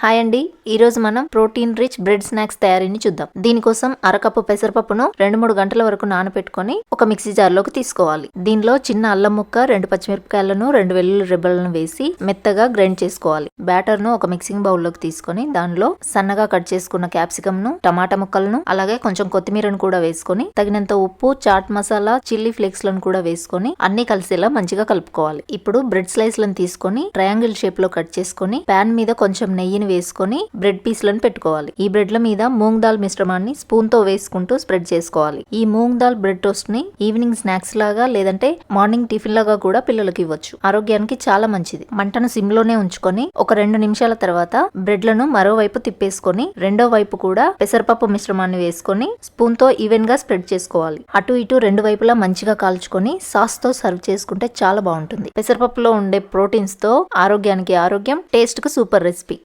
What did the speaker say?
Hi అండి. ఈరోజు మనం ప్రోటీన్ రిచ్ బ్రెడ్ స్నాక్స్ తయారీని చూద్దాం. దీనికోసం అరకప్పు పెసరపప్పును రెండు మూడు గంటల వరకు నానబెట్టుకొని ఒక మిక్సీ జార్లోకి తీసుకోవాలి. దీనిలో చిన్న అల్లం ముక్క రెండు పచ్చిమిరపకాయలను రెండు వెల్లుల్లి రిబ్బలను వేసి మెత్తగా గ్రైండ్ చేసుకోవాలి. బ్యాటర్ను ఒక మిక్సింగ్ బౌల్లోకి తీసుకొని దానిలో సన్నగా కట్ చేసుకున్న క్యాప్సికమ్ను టమాటా ముక్కలను అలాగే కొంచెం కొత్తిమీరను కూడా వేసుకొని తగినంత ఉప్పు చాట్ మసాలా చిల్లీ ఫ్లేక్స్లను కూడా వేసుకొని అన్ని కలిసేలా మంచిగా కలుపుకోవాలి. ఇప్పుడు బ్రెడ్ స్లైస్లను తీసుకొని ట్రయాంగిల్ షేప్లో కట్ చేసుకొని పాన్ మీద కొంచెం నెయ్యిని వేసుకొని బ్రెడ్ పీస్లను పెట్టుకోవాలి. ఈ బ్రెడ్ల మీద మూంగ్ దాల్ మిశ్రమాన్ని స్పూన్తో వేసుకుంటూ స్ప్రెడ్ చేసుకోవాలి. ఈ మూంగ్ దాల్ బ్రెడ్ టోస్ట్ని ఈవినింగ్ స్నాక్స్ లాగా లేదంటే మార్నింగ్ టిఫిన్ లాగా కూడా పిల్లలకి ఇవ్వచ్చు. ఆరోగ్యానికి చాలా మంచిది. మంటను సిమ్లోనే ఉంచుకొని ఒక రెండు నిమిషాల తర్వాత బ్రెడ్లను మరోవైపు తిప్పేసుకొని రెండో వైపు కూడా పెసరపప్పు మిశ్రమాన్ని వేసుకొని స్పూన్తో ఈవెన్గా స్ప్రెడ్ చేసుకోవాలి. అటు ఇటు రెండు వైపులా మంచిగా కాల్చుకొని సాస్తో సర్వ్ చేసుకుంటే చాలా బాగుంటుంది. పెసరపప్పులో ఉండే ప్రోటీన్స్తో ఆరోగ్యానికి ఆరోగ్యం టేస్ట్కు సూపర్ రెసిపీ.